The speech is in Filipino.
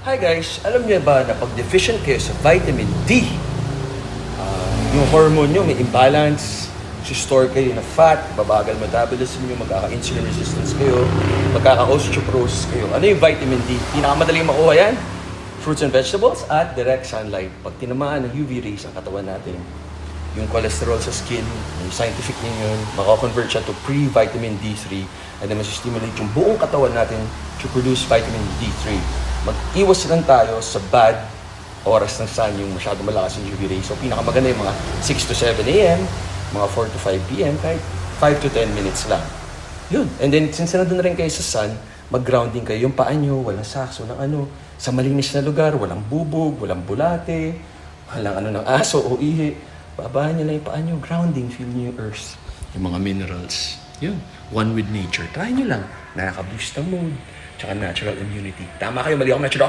Hi guys, alam niyo ba na pag deficient kayo sa vitamin D, ah, yung hormone nyo may imbalance, store kayo na fat, babagal metabolism nyo, magkaka-insulin resistance kayo, magkaka-osteoporosis kayo. Ano yung vitamin D? Pinakamadaling makuha yan? Fruits and vegetables at direct sunlight. Pag tinamaan ng UV rays ang katawan natin, yung cholesterol sa skin, yung scientific name yun, makakonvert siya to pre-vitamin D3 and then masistimulate yung buong katawan natin to produce vitamin D3. Mag-iwas lang tayo sa bad oras ng sun, yung masyado malakas yung UV rays. So, pinakamaganda yung mga 6 to 7 a.m., mga 4 to 5 p.m., kahit 5 to 10 minutes lang. Yun. And then, since nandun na rin kayo sa sun, mag-grounding kayo. Yung paa nyo, walang saks, walang ano, sa malinis na lugar, walang bubog, walang bulate, walang ano ng aso o ihi. Babaan nyo lang yung paa nyo, grounding, feel nyo yung earth. Yung mga minerals. Yun. One with nature. Try nyo lang. Nakaka-boost ang mood. Tsaka natural immunity. Tama kayo, mali ako natural.